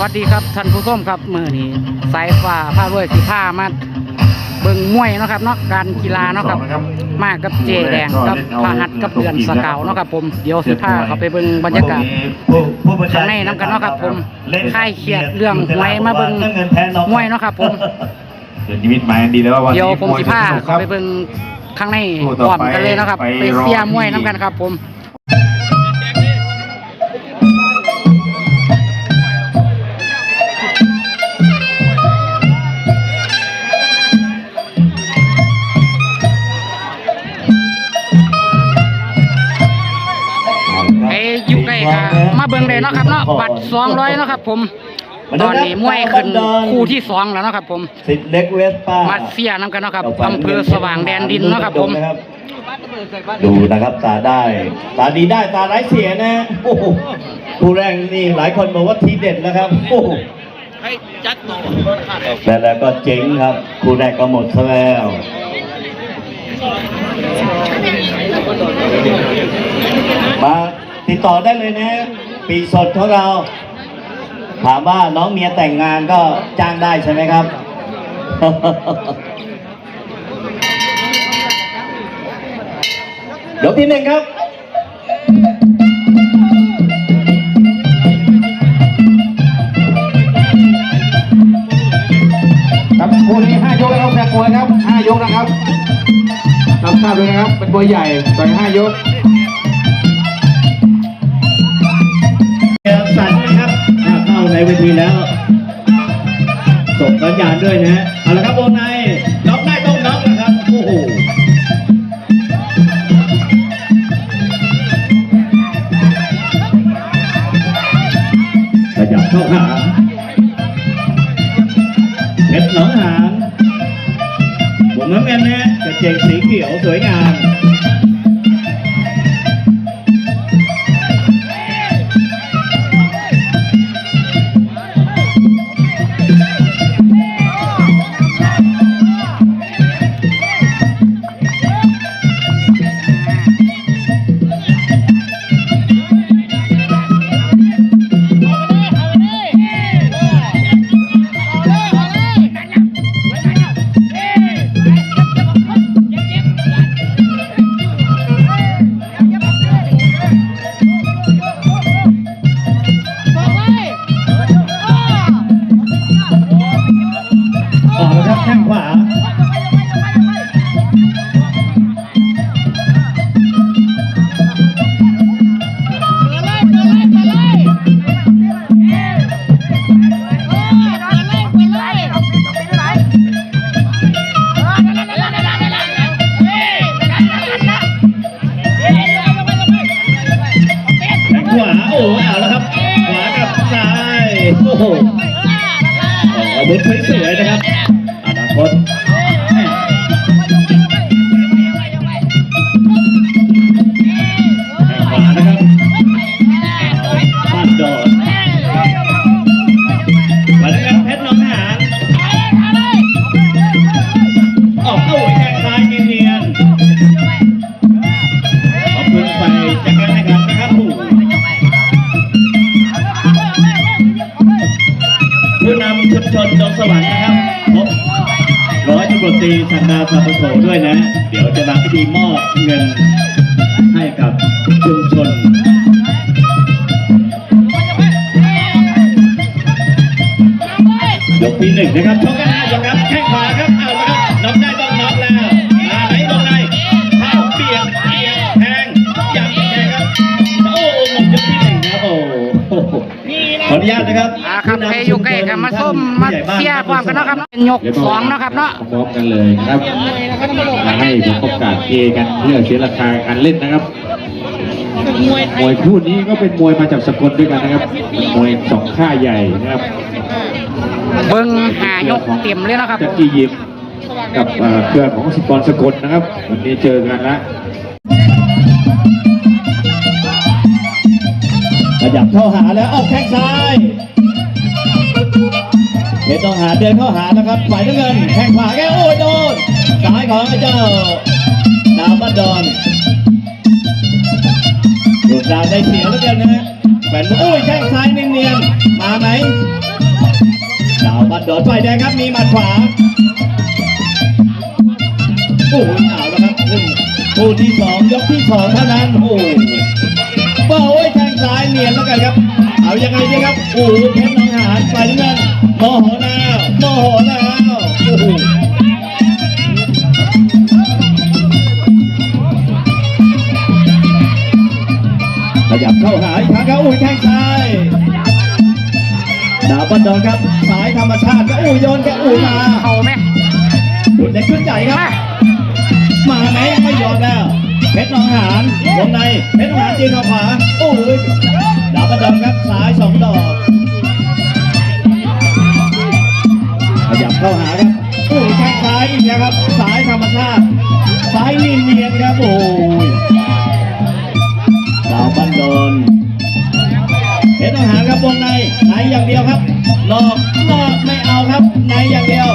วัสดีครับท่านผู้ชมครับมือนี้สายฟ้าผ้าด้วยสีผ้ามาเบิ่งมวยเนาะครับเนาะการกีฬาเนาะครับ มากับเจแดงกับพาหัดกับเดือนสกาวเนาะครับผมเดี๋ยวสิผ้าเขาไปเบิ่งบรรยากาศข้างในน้ำกันเนาะครับผมคลายเครียดเรื่องหวยมาเบิ่งมวยเนาะครับผมเดี๋ยวนิมิตหมายอันดีแล้วว่าวันเดี๋ยวนี้ผมสิผ้าเขาไปเบิ่งข้างในคู่พต่อร้อมไปกันเลยเนาะครับ ไปไปรอเสียร์มวยที่น้ำกันครับผม สองร้อยเนาะครับ ผม ตอนนี้มวยขึ้นคู่ที่สองแล้วเนาะครับ ผมสิทธิ์เล็กเวสป้ามาเสียน้ำกันเนาะครับอำเภอสว่างแดนดินเนาะครับ ผม ดูนะครับตาได้ ตาดีได้ตาไร้ายเสียนะโอ้โหคู่แรกนี่หลายคนบอกว่าทีเด็ดแล้วครับโอ้โหแต่แล้วก็เจ๋งครับคู่แรกก็หมดซะแล้วมาติดต่อได้เลยนะ ปีสดของเรา ถามว่าน้องเมียแต่งงานก็จ้างได้ใช่ไหมครับ ยกที่หนึ่งครับครับคู่นี้ห้ายกนะครับแฟนมวยครับห้ายกนะครับรับทราบเลยนะครับ เป็นมวยใหญ่ต่อยห้ายก สันนะครับถ้าเข้าในเวทีแล้วส่งสัญญาณด้วยนะฮะเอาละครับวงในน็อกได้ต้องน็อกนะครับโอ้โหขยับเข้าหาเพชรหนองหานผมน้ำเงินนะจะเจงสีเขียวสวยงามำรวจตรีสันาสาปุโสด้วยนะ เดี๋ยวจะนำพิธีมอบเงินให้กับชุมชนยกที่หนึ่งนะครับชกกันหน้า กล้กันมาส้มมาเสียร์ความกันเนาะครับยกสองเนาะครับเนาะพร้อมกันเลยนะครับมาให้ผมประกาศเอกันเพื่อเสียราคาการเล่นนะครับมวยคู่นี้ก็เป็นมวยมาจากสกลด้วยกันนะครับมวยสองค่ายใหญ่นะครับเบิ่งหายกเต็มเลยเนาะครับจักรียิมกับเอ่อเครือของสกลสกลนะครับวันนี้เจอกันละขยับเข้าหาแล้วออกแข้งซ้าย เพชรต้องหาเดินเข้าหานะครับฝ่ายน้ำเงินแข้งขวาแกโอ้ยโดนซ้ายของไอ้เจ้าดาวบ้านดอนรูปร่างได้เสียแล้วกันนะฮะแหวนโอ้ยแข้งซ้ายเนียนๆมาไหมดาวบันดอนฝ่ายแดงครับมีหมัดขวาโอ้โหเอาแล้วครับคู่คู่ที่สองยกที่สองเท่านั้นโอ้ นียนแล้วกันครับ เอายังไงดีครับโอ้โหเพชรน้องหานฝ่ายน้ำเงินโมโหแล้วโมโหแล้วโอ้โหขยับเข้าหาอีกครั้งครับอุ้ยแข้งซ้ายดาวบันดอนครับสายธรรมชาติก็อุ้ยโยนแกอุ้ยมาเขาไหมดุดเล็กขึ้นใหญ่ครับมามาไหมไม่ยอมแล้ว เพชรหนองหานวงในเพชรหนองหานจีนเข้าขวาโอ้ยดาวบันดอนครับซ้ายสองดอกขยับเข้าหาครับโอ้ยแข้งซ้ายอีกแล้วครับสายธรรมชาติซ้ายเนียนๆครับโอ้ยดาวบันดอนเพชรหนองหานครับวงในในอย่างเดียวครับนอกนอกไม่เอาครับในอย่างเดียว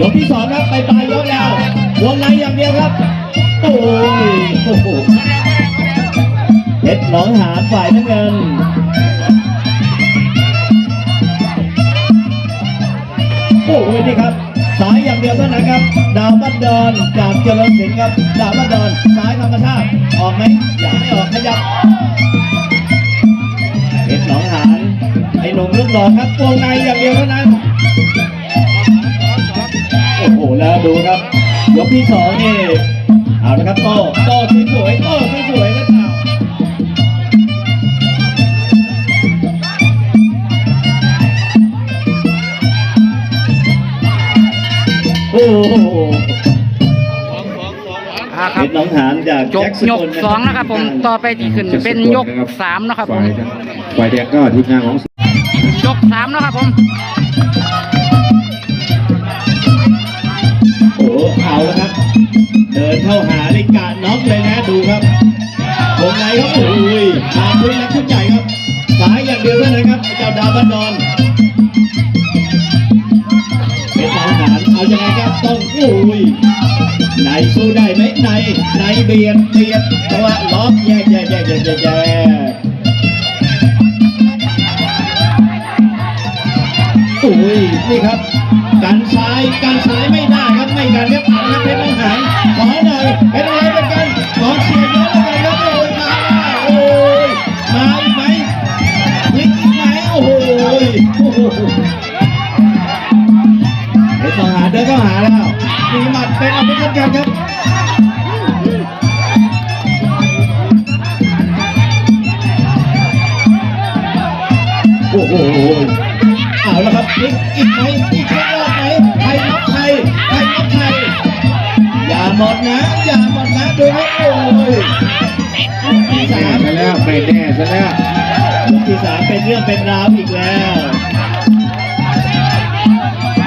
ยกที่สองครับไปปลายยกแล้ววงในอย่างเดียวครับ โอ้ยโอ้โหเพชรหนองหานฝ่ายน้ำเงินโอ้โหนี่ครับสายอย่างเดียวเท่านั้นครับ ดาวบันดอนจากเจริญสินครับ ดาวบันดอนสายธรรมชาติออกไหมอยากไม่ออกขยับเพชรหนองหานไอ้หนุ่มลูกหล่อครับวงในอย่างเดียวเท่านั้น โอ้โหแล้วดูครับ ยกที่สองนี่เอาละครับโต้โต้สวยๆโต้สวยๆแล้วเปล่าโอ้โหอ่าคเพรับชรหน้องหานจากจบแจ็คสยกกลสองนะครับผมต่อไปที่ขึ้นเป็นยกสามนะครับผมฝ่ายฝ่ายแดงก็ทีมงานของยกสามนะครับผม เดินเข้าหาในการน็อกเลยนะดูครับวงในครับโอ้ยตามด้วยนักชุดใหญ่ครับสายอย่างเดียวเท่านั้นครับเจ้าดาวบันดอนเป็นทหารเอายังไงครับต้องโอ้ยไหนสู้ได้ไหมไหนไหนเบียดเบียดจังหวะล็อกแยกแยกแยกแยกแยกแยกโอ้ยนี่ครับกันซ้ายกันซ้ายไม่ได้ครับไม่กันครับเอาละครับเพชรทหาร ขอหน่อยเพชรทหารเป็นกันขอเชียร์เยอะเลยครับโอ้ยมาโอ้ยมาอีกไหมพลิกอีกไหมโอ้โหโอ้โหเพชรทหาเดินเข้าหาแล้วมีหมัดเป็นอาวุธสำคัญครับโอ้โหเอาละครับอีกอีกไหมอีกรอบไหมใครน็อกใครใคร หมดนะ อย่าหมดนะดูครับโอ้ยยกที่สามซะแล้วไม่แน่ซะแล้วยกที่สามเป็นเรื่องเป็นราวอีกแล้ว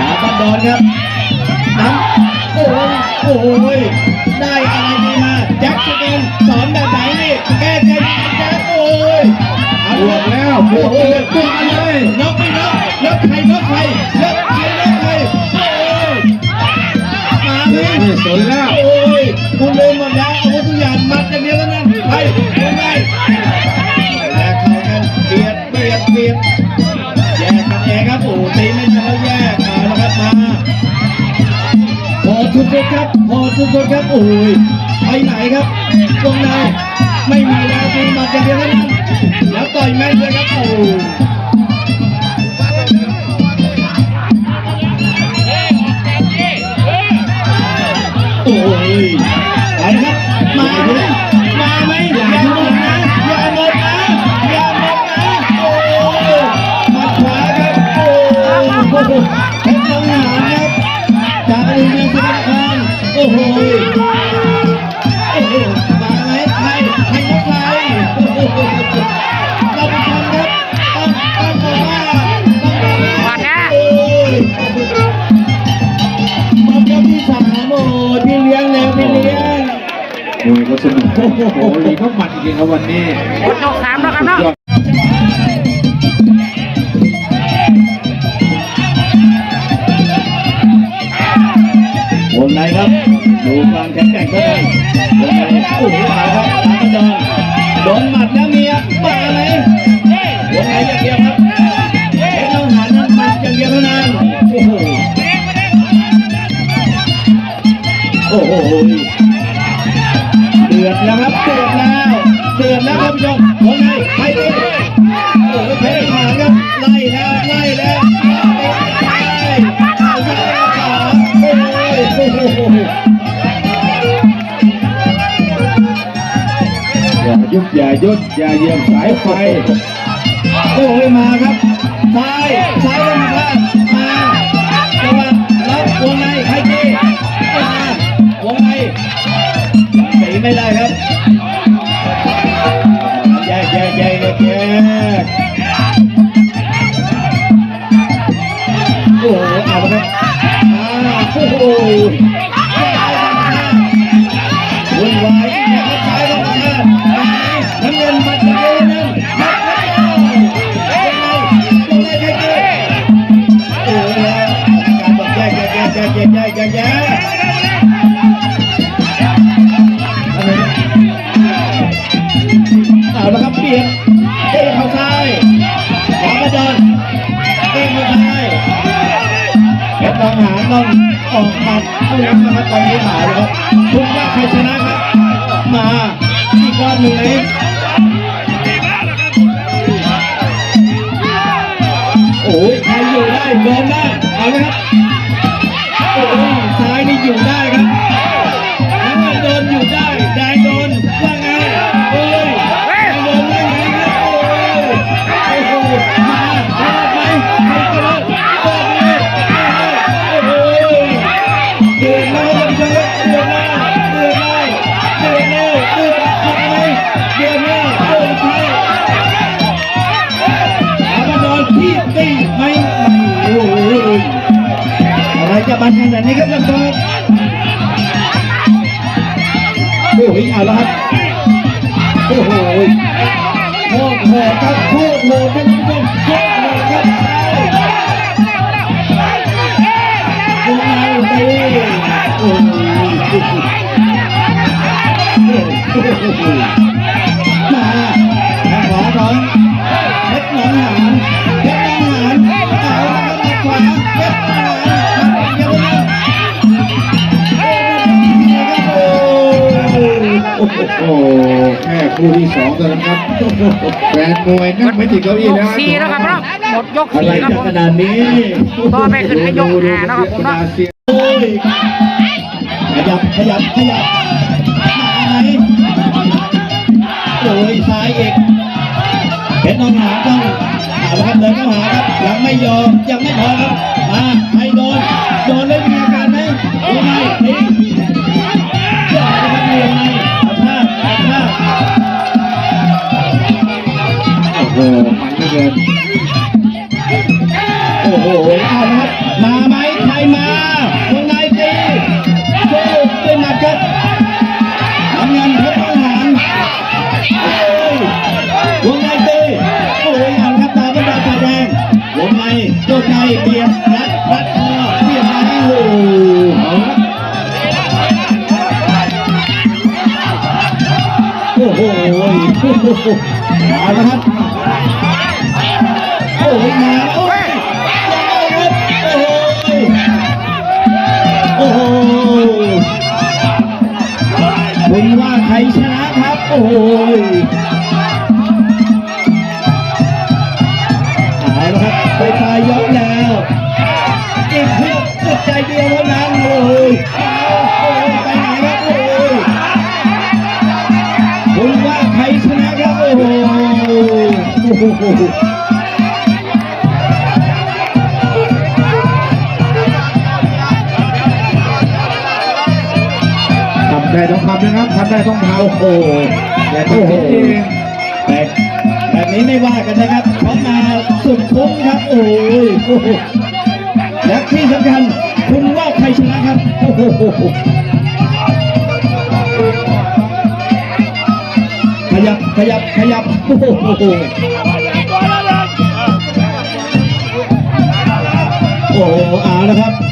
ดาวบันดอนครับน้ำโอ้ยโอ้ยได้อะไรดีมาแจ็คสเกนสอนแบบไหนนี่แก้ไขแจ็คโอ้ยเอาบวกแล้วบวกเลยบวกเลยน็อกไม่น็อกน็อกใครน็อกใครน็อกใคร มาพี่ไม่สนแล้วโอ้ยคุณลืมหมดแล้วอาวุธทุกอย่างมัดอย่างเดียวเท่นั้นไปไงแลกเขากันเบียดเบียดเบียดแยกกันเองครับโอ้ตีไม่ทันแล้วแยกมาแล้วครับมาพอทุกคนครับพอทุกคนครับโอ้ยไปไหนครับตรงไหนไม่มีแล้วมีมัดอย่างเดียวเท่นั้นแล้วต่อยแม่นเลยครับโอ้ ครับวันนี้กดยกสามแล้วครับเนาะวงในครับ ดูความแข็งแกร่งก็ได้วงในโอ้โหขาวครับ ยุบอย่ายุดอย่าเหยียบสายไฟโอ้ยมาครับซ้ายซ้ายลงมามาจังหวะรับวงในไฮจีมา วงในตีไม่ได้ครับ นำนะครับตอนนี้หายแล้วทุกว่าใครชนะครับมาอีกรอบหนึ่งไหมโอ้ยใครอยู่ได้เดินได้เอาเลยครับ อะไรจะบันขนาดนี้ครับท่านผู้ชมโอ้ยเอาละครับโอ้โหโคตรโหดครับโคตรโหดท่านผู้ชมโคตรโหดครับวงในตีโอ้ยม โอ้โหโอ้โหแค่คู่ที่สองเท่านั้นครับแฟนมวยนั่งไม่ติดเก้าอี้ยแล้วกสี่แล้วครับเนาะหมดยกอะไรสี่ครับจะผมขนาดนี้ต่อไปขึ้นไปยกห้าเนาะครับผมเนาะ โอ้ยขยับขยับขยับมาไหนโอ้ยซ้ายอีกเพชรหนองหานต้องเอาละครับเดินเข้าหาครับยังไม่ยอมยังไม่พอครับมาให้โดนโดนแล้วมีอาการไหมโดนไห โอ้โหมันเหลือเกินโอ้โหเอาละครับมาไหมใครมาวงในตีสู้ด้วยหมัดครับน้ำงินเพชรทหารโอ้ยวงในตีโอ้ยเอาละครับตามบรรดาฝ่าแดงวงในโดนในเบียดรัดรัดคอเบียดไหนโอ้โหโอ้โหเอาละครับ โอ้ยมาโอ้ยโอ้โหคุณว่าใครชนะครับ โอ้โหเอาละครับไปปลายยกแล้วอีกเพียงสุดใจเดียวเท่านั้นโอ้ยโอ้ยไปไหนครับโอ้ยคุณว่าใครชนะครับ โอ้โห นะครับทำได้ต้องเทำโอ้โหอย่าตัดสินเองแต่แบบนี้ไม่ว่ากันนะครับเพรามาสุดคุ้มครับโอ้ยโหและที่สำคัญคุณว่าใครชนะครับโอ้โหยับขยับขยับโอ้โหโอ้โหเอาละครับ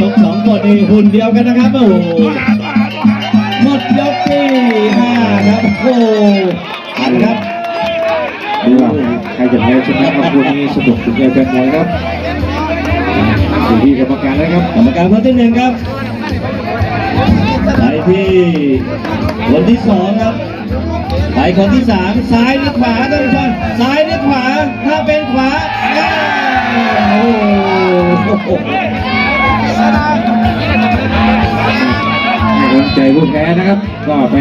นักชกสองคนนี่หุ่นเดียวกันนะครับโอ้โหหมดยกที่ห้าครับโอ้โหอันครับดูว่าใครจะแพ้ชนะครับคู่นี้สนุกถึงใจแฟนมวยครับอยู่ที่กรรมการแล้วครับกรรมการคนที่หนึ่งครับไปที่คนที่สองครับไปคนที่สามซ้ายหรือขวาท่านผู้ชมซ้ายหรือขวาถ้าเป็นขวาอ้าวโอ้โหให้ กำลังใจผู้แพ้นะครับ ก็ไป